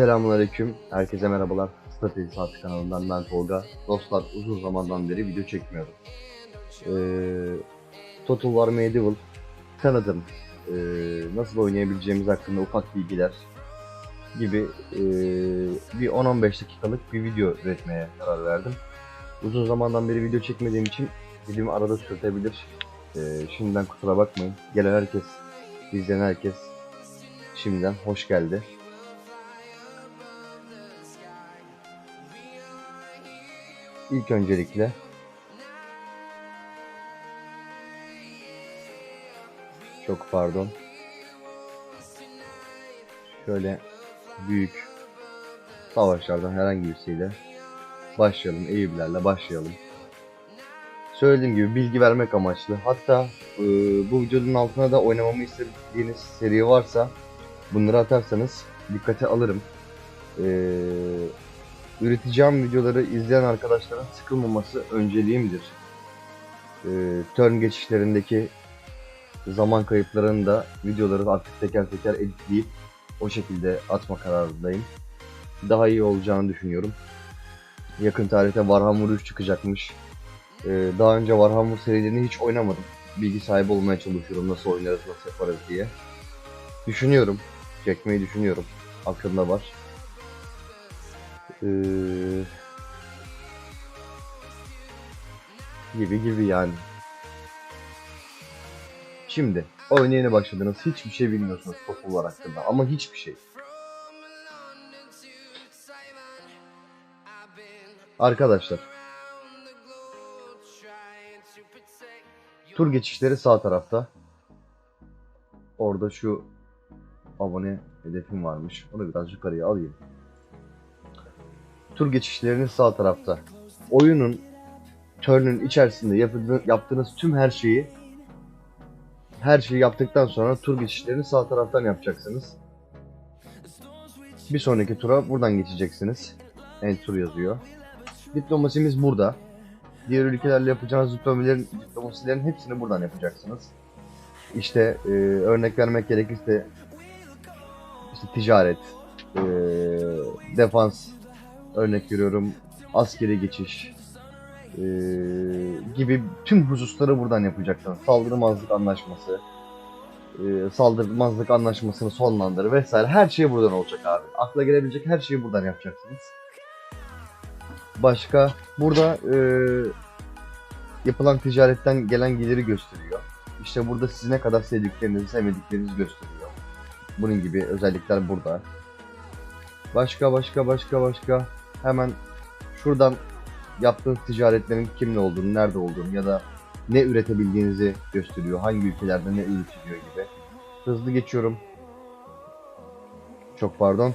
Selamünaleyküm. Herkese merhabalar. Strateji Saati kanalından ben Tolga. Dostlar uzun zamandan beri video çekmiyordum. Ee, Total War Medieval tanıdım. Ee, nasıl oynayabileceğimiz hakkında ufak bilgiler gibi ee, bir 10-15 dakikalık bir video üretmeye karar verdim. Uzun zamandan beri video çekmediğim için dilimi arada sürtebilir. Ee, şimdiden kusura bakmayın. Gelen herkes, izleyen herkes şimdiden hoş geldi. İlk öncelikle çok pardon. Şöyle büyük savaşlardan herhangi birisiyle başlayalım. Eyüplerle başlayalım. Söylediğim gibi bilgi vermek amaçlı. Hatta e, bu videonun altına da oynamamı istediğiniz seri varsa bunları atarsanız dikkate alırım. Eee üreteceğim videoları izleyen arkadaşların sıkılmaması önceliğimdir. Ee, turn geçişlerindeki zaman kayıplarını da videoları artık teker teker editleyip o şekilde atma kararındayım. Daha iyi olacağını düşünüyorum. Yakın tarihte Warhammer 3 çıkacakmış. Ee, daha önce Warhammer serilerini hiç oynamadım. Bilgi sahibi olmaya çalışıyorum nasıl oynarız, nasıl yaparız diye. Düşünüyorum. Çekmeyi düşünüyorum. Aklımda var. Ee, gibi gibi yani. Şimdi oyuna yeni başladınız. Hiçbir şey bilmiyorsunuz topluluklar hakkında ama hiçbir şey. Arkadaşlar. Tur geçişleri sağ tarafta. Orada şu abone hedefim varmış. Onu biraz yukarıya alayım tur geçişleriniz sağ tarafta. Oyunun turn'ün içerisinde yaptığınız, yaptığınız tüm her şeyi her şeyi yaptıktan sonra tur geçişlerini sağ taraftan yapacaksınız. Bir sonraki tura buradan geçeceksiniz. En tur yazıyor. Diplomasimiz burada. Diğer ülkelerle yapacağınız diplomasilerin, diplomasilerin hepsini buradan yapacaksınız. İşte e, örnek vermek gerekirse işte ticaret, e, defans, örnek veriyorum askeri geçiş eee, gibi tüm hususları buradan yapacaksınız. Saldırmazlık anlaşması, eee, saldırmazlık anlaşmasını sonlandır vesaire her şey buradan olacak abi. Akla gelebilecek her şeyi buradan yapacaksınız. Başka burada eee, yapılan ticaretten gelen geliri gösteriyor. İşte burada siz ne kadar sevdiklerinizi sevmediklerinizi gösteriyor. Bunun gibi özellikler burada. Başka başka başka başka hemen şuradan yaptığınız ticaretlerin kimle olduğunu, nerede olduğunu ya da ne üretebildiğinizi gösteriyor. Hangi ülkelerde ne üretiliyor gibi. Hızlı geçiyorum. Çok pardon.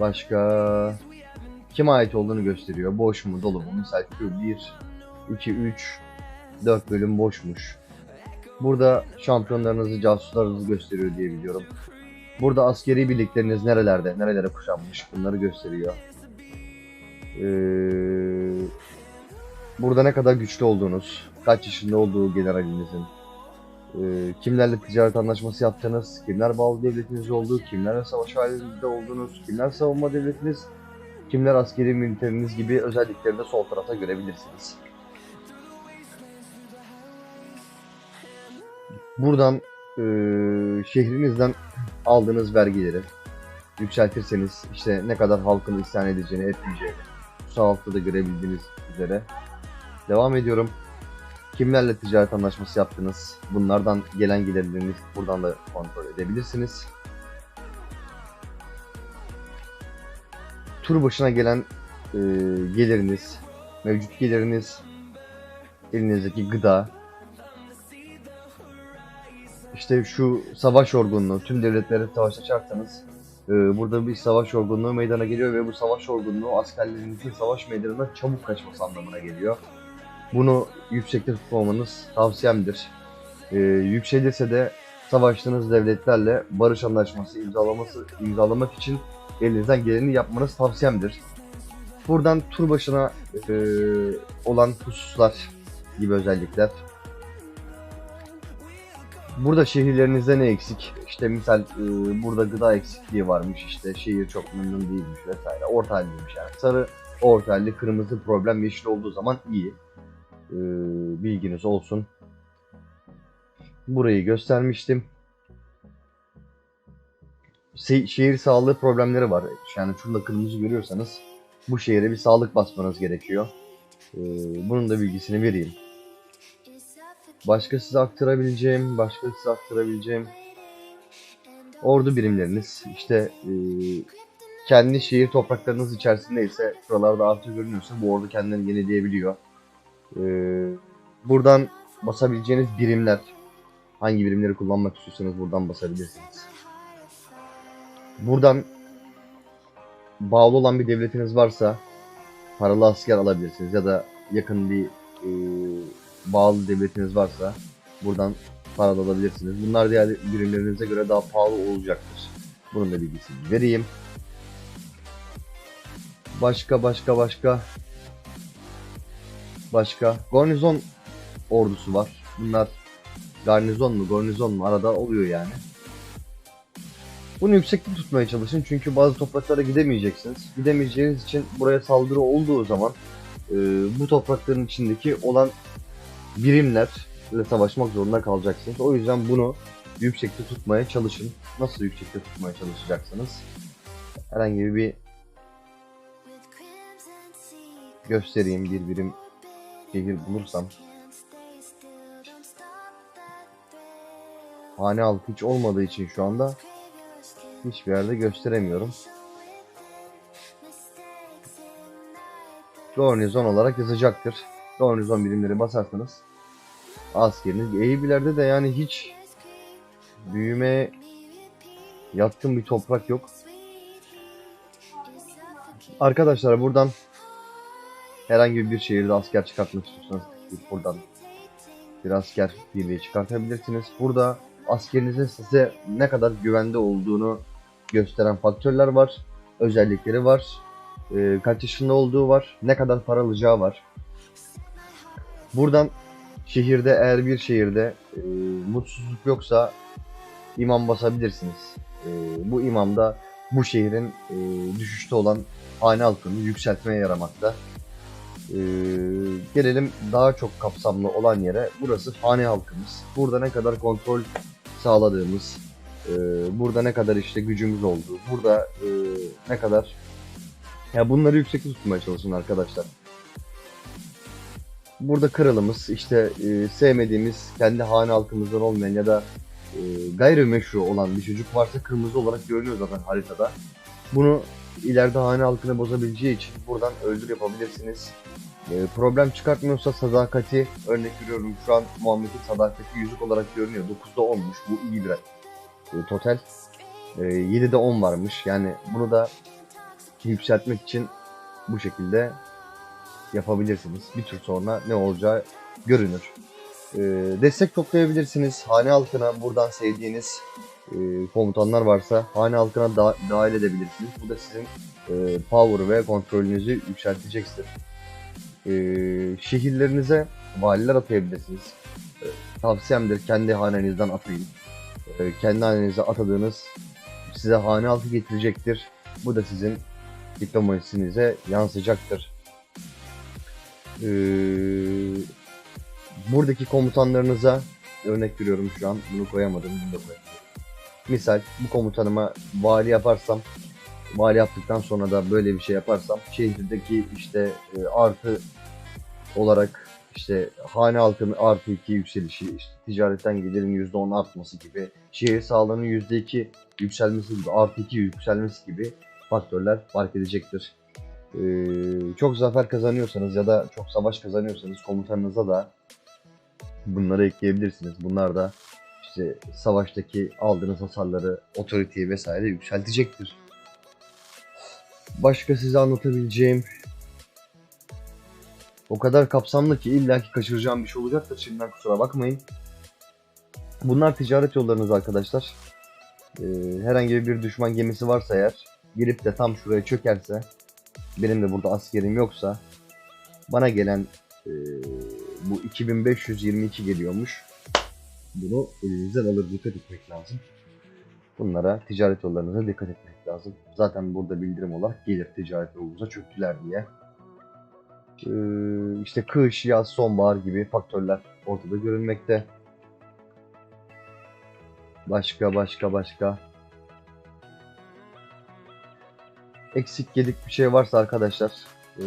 Başka kime ait olduğunu gösteriyor. Boş mu, dolu mu? Mesela şu 1, 2, 3, 4 bölüm boşmuş. Burada şampiyonlarınızı, casuslarınızı gösteriyor diye biliyorum. Burada askeri birlikleriniz nerelerde, nerelere kuşanmış bunları gösteriyor. Ee, burada ne kadar güçlü olduğunuz, kaç yaşında olduğu generalinizin, ee, kimlerle ticaret anlaşması yaptığınız, kimler bağlı devletiniz olduğu, kimlerle savaş halinde olduğunuz, kimler savunma devletiniz, kimler askeri militeriniz gibi özellikleri de sol tarafta görebilirsiniz. Buradan ee, şehrinizden aldığınız vergileri yükseltirseniz işte ne kadar halkın isyan edeceğini etmeyeceğini sağ altta da görebildiğiniz üzere devam ediyorum. Kimlerle ticaret anlaşması yaptınız? Bunlardan gelen gelirlerinizi buradan da kontrol edebilirsiniz. Tur başına gelen e, geliriniz, mevcut geliriniz, elinizdeki gıda, işte şu savaş yorgunluğu, tüm devletleri savaş açarsanız e, burada bir savaş yorgunluğu meydana geliyor ve bu savaş yorgunluğu askerlerinizin savaş meydanına çabuk kaçması anlamına geliyor. Bunu yüksekte tutmamanız tavsiyemdir. E, yükselirse de savaştığınız devletlerle barış anlaşması imzalaması imzalamak için elinizden geleni yapmanız tavsiyemdir. Buradan tur başına e, olan hususlar gibi özellikler Burada şehirlerinizde ne eksik? İşte misal e, burada gıda eksikliği varmış işte şehir çok memnun değilmiş vesaire. Orta halliymiş yani. Sarı, orta halli, kırmızı problem, yeşil olduğu zaman iyi. E, bilginiz olsun. Burayı göstermiştim. Se- şehir sağlığı problemleri var. Yani şurada kırmızı görüyorsanız bu şehre bir sağlık basmanız gerekiyor. E, bunun da bilgisini vereyim. Başka size aktarabileceğim, başka size aktarabileceğim ordu birimleriniz. işte e, kendi şehir topraklarınız içerisindeyse şuralarda artı görünüyorsa bu ordu kendini yenileyebiliyor. E, buradan basabileceğiniz birimler, hangi birimleri kullanmak istiyorsanız buradan basabilirsiniz. Buradan bağlı olan bir devletiniz varsa paralı asker alabilirsiniz ya da yakın bir e, bağlı devletiniz varsa buradan para da alabilirsiniz. Bunlar diğer birimlerinize göre daha pahalı olacaktır. Bunun da bilgisini vereyim. Başka başka başka başka garnizon ordusu var. Bunlar garnizon mu garnizon mu arada oluyor yani. Bunu yüksekte tutmaya çalışın çünkü bazı topraklara gidemeyeceksiniz. Gidemeyeceğiniz için buraya saldırı olduğu zaman e, bu toprakların içindeki olan birimlerle savaşmak zorunda kalacaksınız. O yüzden bunu yüksekte tutmaya çalışın. Nasıl yüksekte tutmaya çalışacaksınız? Herhangi bir göstereyim bir birim şehir bulursam. Hane halkı hiç olmadığı için şu anda hiçbir yerde gösteremiyorum. Garnizon olarak yazacaktır. Garnizon birimleri basarsanız askeriniz. Eyüplerde de yani hiç büyüme yatkın bir toprak yok. Arkadaşlar buradan herhangi bir şehirde asker çıkartmak istiyorsanız buradan bir asker birliği çıkartabilirsiniz. Burada askerinizin size ne kadar güvende olduğunu gösteren faktörler var. Özellikleri var. Ee, kaç yaşında olduğu var. Ne kadar para alacağı var. Buradan şehirde eğer bir şehirde e, mutsuzluk yoksa imam basabilirsiniz. E, bu imam da bu şehrin e, düşüşte olan hane halkını yükseltmeye yaramakta. E, gelelim daha çok kapsamlı olan yere. Burası hane halkımız. Burada ne kadar kontrol sağladığımız, e, burada ne kadar işte gücümüz olduğu, burada e, ne kadar ya bunları yüksekte tutmaya çalışın arkadaşlar. Burada kralımız işte e, sevmediğimiz kendi hane halkımızdan olmayan ya da e, gayrimeşru olan bir çocuk varsa kırmızı olarak görünüyor zaten haritada. Bunu ileride hane halkını bozabileceği için buradan öldür yapabilirsiniz. E, problem çıkartmıyorsa sadakati örnek veriyorum şu an Muhammed'in sadakati yüzük olarak görünüyor. 9'da 10'muş bu iyi bir e, total. E, 7'de 10 varmış yani bunu da yükseltmek için bu şekilde yapabilirsiniz. Bir tur sonra ne olacağı görünür. Ee, destek toplayabilirsiniz. Hane halkına buradan sevdiğiniz e, komutanlar varsa hane halkına da- dahil edebilirsiniz. Bu da sizin e, power ve kontrolünüzü yükseltecektir. E, şehirlerinize valiler atayabilirsiniz. E, tavsiyemdir kendi hanenizden atayın. E, kendi hanenize atadığınız size hane halkı getirecektir. Bu da sizin diplomasinize yansıyacaktır. Ee, buradaki komutanlarınıza örnek veriyorum şu an bunu koyamadım bunu da koyamadım. Misal bu komutanıma vali yaparsam vali yaptıktan sonra da böyle bir şey yaparsam şehirdeki işte e, artı olarak işte hane halkının artı 2 yükselişi, işte ticaretten gelirin %10 artması gibi, şehir sağlığının %2 yükselmesi gibi, artı 2 yükselmesi gibi faktörler fark edecektir. Ee, çok zafer kazanıyorsanız ya da çok savaş kazanıyorsanız komutanınıza da bunları ekleyebilirsiniz. Bunlar da işte savaştaki aldığınız hasarları, otoriteyi vesaire yükseltecektir. Başka size anlatabileceğim o kadar kapsamlı ki illaki kaçıracağım bir şey olacaktır. Şimdiden kusura bakmayın. Bunlar ticaret yollarınız arkadaşlar. Ee, herhangi bir düşman gemisi varsa eğer girip de tam şuraya çökerse benim de burada askerim yoksa bana gelen e, bu 2522 geliyormuş. bunu elinizden alır dikkat etmek lazım. Bunlara ticaret yollarınıza dikkat etmek lazım. Zaten burada bildirim olarak gelir ticaret yolunuza çöktüler diye. Ee, işte kış, yaz, sonbahar gibi faktörler ortada görülmekte. Başka başka başka. Eksik gedik bir şey varsa arkadaşlar ee,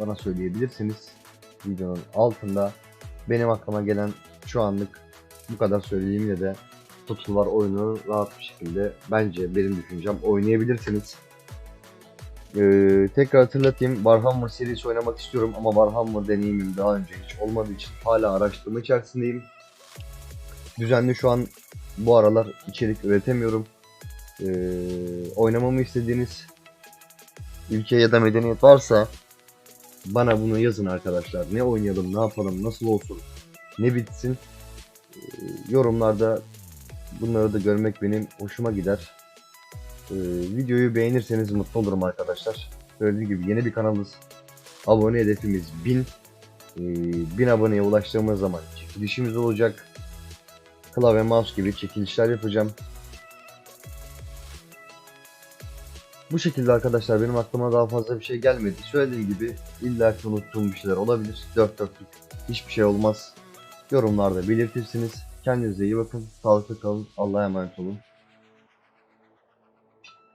bana söyleyebilirsiniz. Videonun altında benim aklıma gelen şu anlık bu kadar söyleyeyim yine de Tutsular oyunu rahat bir şekilde bence benim düşüncem oynayabilirsiniz. Ee, tekrar hatırlatayım Warhammer serisi oynamak istiyorum ama Warhammer deneyimim daha önce hiç olmadığı için hala araştırma içerisindeyim. Düzenli şu an bu aralar içerik üretemiyorum. Ee, oynamamı istediğiniz ülke ya da medeniyet varsa bana bunu yazın arkadaşlar. Ne oynayalım, ne yapalım, nasıl olsun, ne bitsin. Ee, yorumlarda bunları da görmek benim hoşuma gider. Ee, videoyu beğenirseniz mutlu olurum arkadaşlar. Söylediğim gibi yeni bir kanalız. Abone hedefimiz 1000. Ee, 1000 aboneye ulaştığımız zaman çekilişimiz olacak. Klavye mouse gibi çekilişler yapacağım. Bu şekilde arkadaşlar benim aklıma daha fazla bir şey gelmedi. Söylediğim gibi illa ki unuttuğum bir şeyler olabilir. Dört dörtlük hiçbir şey olmaz. Yorumlarda belirtirsiniz. Kendinize iyi bakın. Sağlıklı kalın. Allah'a emanet olun.